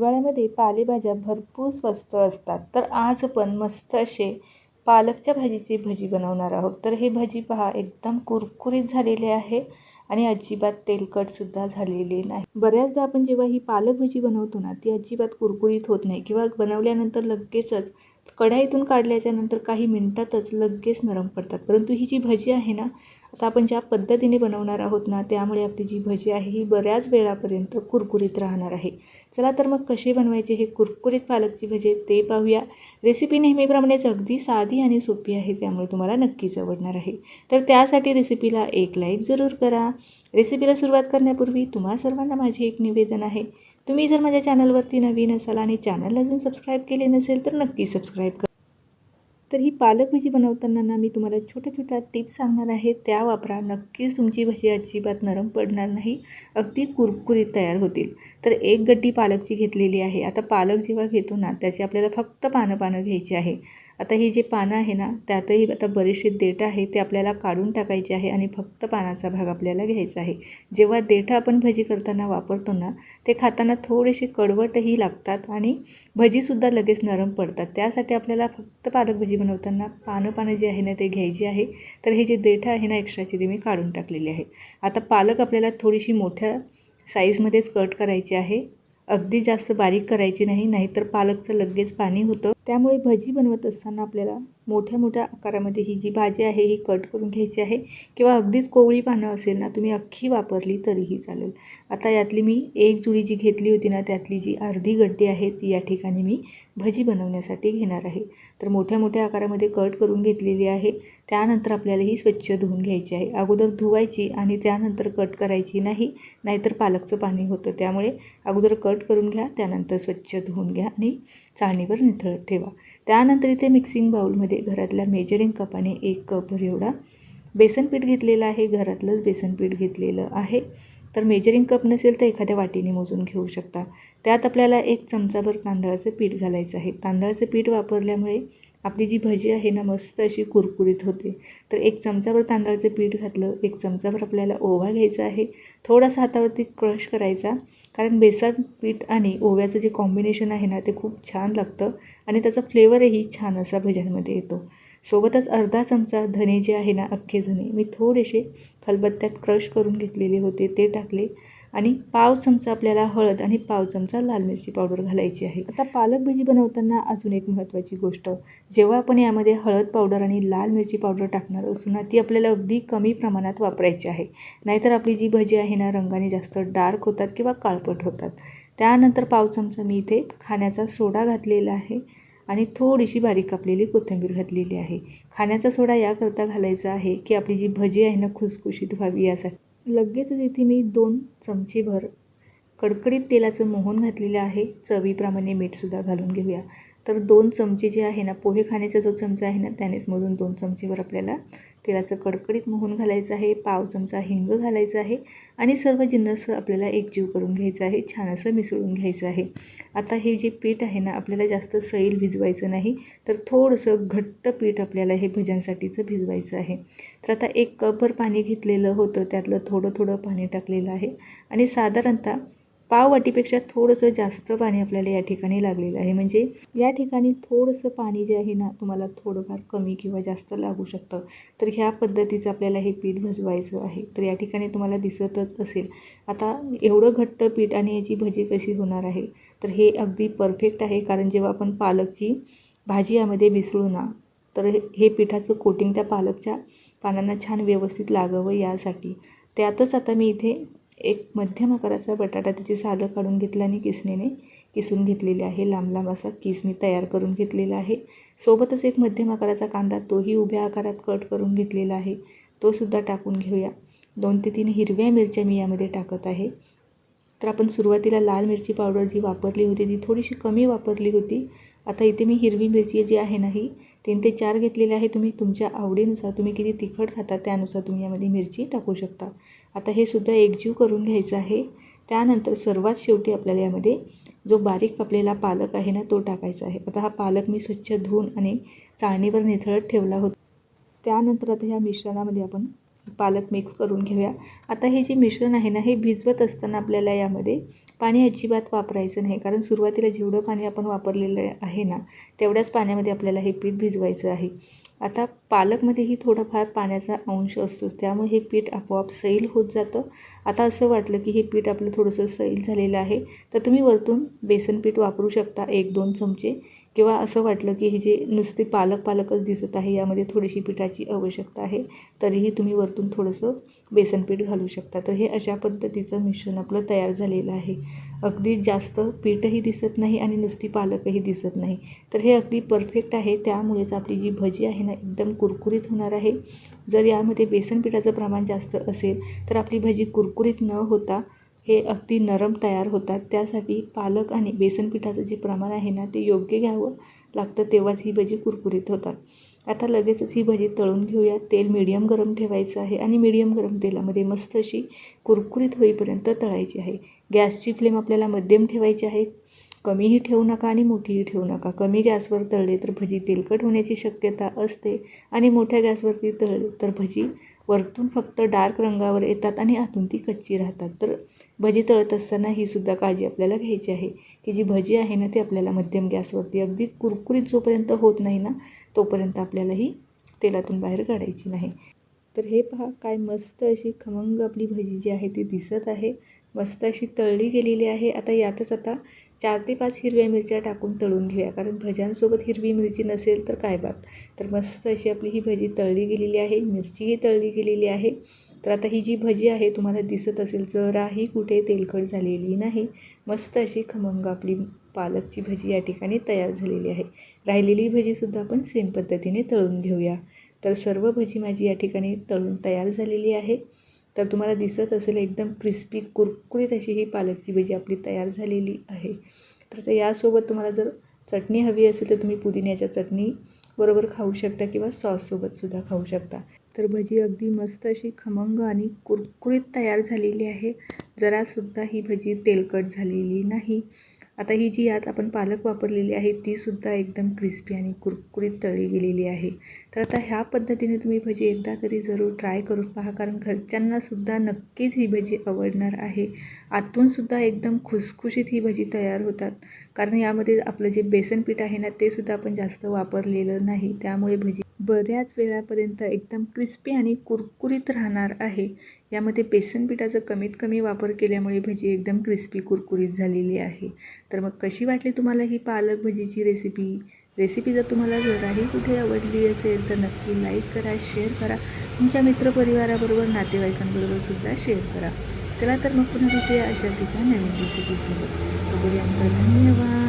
हिवाळ्यामध्ये पालेभाज्या भरपूर स्वस्त असतात. तर आज आपण मस्त असे पालकच्या भाजीची भजी बनवणार आहोत. तर ही भजी पहा एकदम कुरकुरीत झालेली आहे आणि अजिबात तेलकटसुद्धा झालेली नाही. बऱ्याचदा आपण जेव्हा ही पालक भजी बनवतो ना ती अजिबात कुरकुरीत होत नाही किंवा बनवल्यानंतर लगेचच कढाईतून काढल्याच्यानंतर काही मिनटातच लगेच नरम पडतात. परंतु ही जी भजी आहे ना आता आपण ज्या पद्धतीने बनवणार आहोत ना त्यामुळे आपली जी भजी आहे ही बऱ्याच वेळापर्यंत कुरकुरीत राहणार आहे. चला तर मग कशी बनवायची हे कुरकुरीत पालकची भजे ते पाहूया. रेसिपी नेहमीप्रमाणेच अगदी साधी आणि सोपी आहे त्यामुळे तुम्हाला नक्कीच आवडणार आहे. तर त्यासाठी रेसिपीला एक लाईक जरूर करा. रेसिपीला सुरुवात करण्यापूर्वी तुम्हा सर्वांना माझे एक निवेदन आहे. तुम्ही जर माझ्या चॅनलवरती नवीन असाल आणि चॅनल अजून सबस्क्राईब केले नसेल तर नक्की सबस्क्राईब करा. तर ही पालक भजी बनवताना ना मी तुम्हाला छोट्या छोट्या टिप्स सांगणार आहे. त्या वापरा. नक्कीच तुमची भजी अजिबात नरम पडणार नाही. अगदी कुरकुरीत तयार होतील. तर एक गड्डी पालकची घेतलेली आहे. आता पालक जेव्हा घेतो ना त्याची आपल्याला फक्त पानं पानं घ्यायची आहे. आता ही जी पानं आहे ना त्यातही आता बरीचशी देठं आहे ते आपल्याला काढून टाकायची आहे आणि फक्त पानाचा भाग आपल्याला घ्यायचा आहे. जेव्हा देठं आपण भजी करताना वापरतो ना ते खाताना थोडेसे कडवटही लागतात आणि भजीसुद्धा लगेच नरम पडतात. त्यासाठी आपल्याला फक्त पालक भजी बनवताना पानं पानं जी आहे ना ते घ्यायची आहे. तर हे जे देठं आहे ना एक्स्ट्राची ते मी काढून टाकलेली आहे. आता पालक आपल्याला थोडीशी मोठ्या साईजमध्येच कट करायची आहे. अगदी जास्त बारीक करायची नाही नाहीतर पालकचं लगेच पाणी होतं. त्यामुळे भजी बनवत असताना आपल्याला मोठ्या मोठ्या आकारामध्ये ही जी भाजी आहे ही कट करून घ्यायची आहे. किंवा अगदीच कोवळी पानं असेल ना तुम्ही अख्खी वापरली तरीही चालेल. आता यातली मी एक जुडी जी घेतली होती ना त्यातली जी अर्धी गड्डी आहे ती या ठिकाणी मी भजी बनवण्यासाठी घेणार आहे. तर मोठ्या मोठ्या आकारामध्ये कट करून घेतलेली आहे. त्यानंतर आपल्याला ही स्वच्छ धुवून घ्यायची आहे. अगोदर धुवायची आणि त्यानंतर कट करायची नाही नाहीतर पालकचं पाणी होतं. त्यामुळे अगोदर कट करून घ्या त्यानंतर स्वच्छ धुवून घ्या आणि चाळणीवर निथळ ठेवा. त्यानंतर इथे मिक्सिंग बाऊलमध्ये घरातल्या मेजरिंग कपाने एक कपभर एवढा बेसन पीठ घेतलेलं आहे. घरातलंच बेसन पीठ घेतलेलं आहे. तर मेजरिंग कप नसेल तर एखाद्या वाटीने मोजून घेऊ शकता. त्यात आपल्याला एक चमचाभर तांदळाचं पीठ घालायचं आहे. तांदळाचं पीठ वापरल्यामुळे आपली जी भजी आहे ना मस्त अशी कुरकुरीत होते. तर एक चमचाभर तांदळाचं पीठ घातलं एक चमचाभर आपल्याला ओवा घ्यायचा आहे. थोडासा हातावरती क्रश करायचा कारण बेसन पीठ आणि ओव्याचं जे कॉम्बिनेशन आहे ना ते खूप छान लागतं आणि त्याचा फ्लेवरही छान असा भज्यांमध्ये येतो. सोबतच अर्धा चमचा धने जे आहे ना अख्खे धने मी थोडेसे खलबत्त्यात क्रश करून घेतलेले होते ते टाकले. आणि पाव चमचा आपल्याला हळद आणि पाव चमचा लाल मिरची पावडर घालायची आहे. आता पालक भजी बनवताना अजून एक महत्त्वाची गोष्ट. जेव्हा आपण यामध्ये हळद पावडर आणि लाल मिरची पावडर टाकणार असू ना ती आपल्याला अगदी कमी प्रमाणात वापरायची आहे. नाहीतर आपली जी भजी आहे ना रंगाने जास्त डार्क होतात किंवा काळपट होतात. त्यानंतर पाव चमचा मी इथे खाण्याचा सोडा घातलेला आहे. आणि थोडीशी बारीक कापलेली कोथिंबीर घातलेली आहे. खाण्याचा सोडा याकरता घालायचा आहे की आपली जी भजी आहे ना खुसखुशीत व्हावी यासाठी. लगेचच इथे मी दोन चमचेभर कडकडीत तेलाचं मोहन घातलेलं आहे. चवीप्रमाणे मीठसुद्धा घालून घेऊया. तर दोन चमचे जे आहे ना पोहे खाण्याचा जो चमचा आहे ना त्यानेच मधून दोन चमचेवर आपल्याला तेलाचं कडकडीत मोहन घालायचं आहे पाव चमचा हिंग घालायचं आहे आणि सर्व जिन्नस आपल्याला एकजीव करून घ्यायचं आहे छान असं मिसळून घ्यायचं आहे. आता हे जे पीठ आहे ना आपल्याला जास्त सैल भिजवायचं नाही तर थोडंसं घट्ट पीठ आपल्याला हे भज्यांसाठीचं भिजवायचं आहे. तर आता एक कपभर पाणी घेतलेलं होतं त्यातलं थोडं थोडं पाणी टाकलेलं आहे आणि साधारणतः पाववाटीपेक्षा थोडंसं जास्त पाणी आपल्याला या ठिकाणी लागलेलं आहे. म्हणजे या ठिकाणी थोडंसं पाणी जे आहे ना तुम्हाला थोडंफार कमी किंवा जास्त लागू शकतं. तर ह्या पद्धतीचं आपल्याला हे पीठ भजवायचं आहे. तर या ठिकाणी तुम्हाला दिसतच असेल. आता एवढं घट्ट पीठ आणि याची भजी कशी होणार आहे? तर हे अगदी परफेक्ट आहे. कारण जेव्हा आपण पालकची भाजी यामध्ये मिसळू ना तर हे पिठाचं कोटिंग त्या पालकच्या पानांना छान व्यवस्थित लागावं यासाठी. त्यातच आता मी इथे एक मध्यम आकाराचा बटाटा त्याची सालं काढून घेतलं आणि किसणीने किसून घेतलेले आहे. लांब लांब असा किस मी तयार करून घेतलेला आहे. सोबतच एक मध्यम आकाराचा कांदा तोही उभ्या आकारात कट करून घेतलेला आहे. तोसुद्धा टाकून घेऊया. दोन ते तीन हिरव्या मिरच्या मी यामध्ये टाकत आहे. तर आपण सुरुवातीला लाल मिरची पावडर जी वापरली होती ती थोडीशी कमी वापरली होती. आता इथे मी हिरवी मिरची जी आहे ना ही तीन ते चार घेतलेले आहे. तुम्ही तुमच्या आवडीनुसार तुम्ही किती तिखट खाता त्यानुसार तुम्ही यामध्ये मिरची टाकू शकता. आता हे सुद्धा एकजीव करून घ्यायचं आहे. त्यानंतर सर्वात शेवटी आपल्याला यामध्ये जो बारीक कापलेला पालक आहे ना तो टाकायचा आहे. आता हा पालक मी स्वच्छ धुवून आणि चाळणीवर निथळत ठेवला होता. त्यानंतर आता ह्या मिश्रणामध्ये आपण पालक मिक्स करून घेऊया. आता हे जे मिश्रण आहे ना हे भिजवत असताना आपल्याला यामध्ये पाणी अजिबात वापरायचं नाही. कारण सुरुवातीला जेवढं पाणी आपण वापरलेलं आहे ना तेवढ्याच पाण्यामध्ये आपल्याला हे पीठ भिजवायचं आहे. आता पालकमध्येही थोडाफार पाण्याचा अंश असतोच. त्यामुळे हे पीठ आपोआप सैल होत जातं. आता असं वाटलं की हे पीठ आपलं थोडंसं सैल झालेलं आहे. तर तुम्ही वरतून बेसन पीठ वापरू शकता एक दोन चमचे. किंवा असं वाटलं की हे जे नुसते पालक पालकच दिसत आहे यामध्ये थोडीशी पिठाची आवश्यकता आहे तरीही तुम्ही वरतून थोडंसं बेसन पीठ घालू शकता. तर हे अशा पद्धतीचं मिश्रण आपलं तयार झालेलं आहे. अगदी जास्त पीठही दिसत नाही आणि नुसती पालकही दिसत नाही. तर हे अगदी परफेक्ट आहे. त्यामुळेच आपली जी भजी आहे ना एकदम कुरकुरीत होणार आहे. जर यामध्ये बेसन पिठाचं प्रमाण जास्त असेल तर आपली भजी कुरकुरीत न होता हे अगदी नरम तयार होतात. त्यासाठी पालक आणि बेसन पिठाचं जे प्रमाण आहे ना ते योग्य घ्यावं लागतं तेव्हाच ही भजी कुरकुरीत होतात. आता लगेचच ही भजी तळून घेऊया. तेल मीडियम गरम ठेवायचं आहे आणि मीडियम गरम तेलामध्ये मस्त अशी कुरकुरीत होईपर्यंत तळायची आहे. गॅसची फ्लेम आपल्याला मध्यम ठेवायची आहे. कमीही ठेवू नका आणि मोठीही ठेवू नका. कमी गॅसवर तळले तर भजी तेलकट होण्याची शक्यता असते आणि मोठ्या गॅसवरती तळले तर भजी वरतून फक्त डार्क रंगावर येतात आणि आतून ती कच्ची राहतात. तर भजी तळत असताना ही सुद्धा काळजी आपल्याला घ्यायची आहे की जी भजी आहे ना ती आपल्याला मध्यम गॅसवरती अगदी कुरकुरीत जोपर्यंत होत नाही ना तोपर्यंत आपल्याला ही तेलातून बाहेर काढायची नाही. तर हे पहा काय मस्त अशी खमंग आपली भजी जी आहे ती दिसत आहे. मस्त अशी तळली गेलेली आहे. आता यातच आता चार ते पाच हिरव्या मिरच्या टाकून तळून घेऊया. कारण भज्यांसोबत हिरवी मिरची नसेल तर काय बात? तर मस्त अशी आपली ही भजी तळली गेलेली आहे. मिरचीही तळली गेलेली आहे. तर आता ही जी भजी आहे तुम्हाला दिसत असेल जराही कुठे तेलकट झालेली नाही. मस्त अशी खमंग आपली पालकची भजी या ठिकाणी तयार झालेली आहे. राहिलेली भजीसुद्धा आपण सेम पद्धतीने तळून घेऊया. तर सर्व भजी माझी या ठिकाणी तळून तयार झालेली आहे. तर तुम्हाला दिसत असेल एकदम क्रिस्पी कुरकुरीत अशी ही पालकची भजी आपली तयार झालेली आहे. तर आता यासोबत तुम्हाला जर चटणी हवी असेल तर तुम्ही पुदिन्याच्या चटणी बरोबर खाऊ शकता किंवा सॉससोबतसुद्धा खाऊ शकता. तर भजी अगदी मस्त अशी खमंग आणि कुरकुरीत तयार झालेली आहे. जरासुद्धा ही भजी तेलकट झालेली नाही. आता ही जी यात आपण पालक वापरलेली आहे तीसुद्धा एकदम क्रिस्पी आणि कुरकुरीत तळली गेलेली आहे. तर आता ह्या पद्धतीने तुम्ही भजी एकदा तरी जरूर ट्राय करून पहा कारण घरच्यांनासुद्धा नक्कीच ही भजी आवडणार आहे. आतूनसुद्धा एकदम खुसखुशीत ही भजी तयार होतात. कारण यामध्ये आपलं जे बेसन पीठ आहे ना ते सुद्धा आपण जास्त वापरलेलं नाही. त्यामुळे भजी बऱ्याच वेळापर्यंत एकदम क्रिस्पी आणि कुरकुरीत राहणार आहे. यामध्ये बेसन पिठाचा कमीत कमी वापर केल्यामुळे भजी एकदम क्रिस्पी कुरकुरीत झालेली आहे. तर मग कशी वाटली तुम्हाला ही पालक भजीची रेसिपी रेसिपी जर तुम्हाला जराही कुठे आवडली असेल तर नक्की लाईक करा शेअर करा. तुमच्या मित्रपरिवाराबरोबर नातेवाईकांबरोबर सुद्धा शेअर करा. चला तर मग पुन्हा भेटूया अशाच एका नवीन रेसिपीसोबत तोपर्यंत धन्यवाद.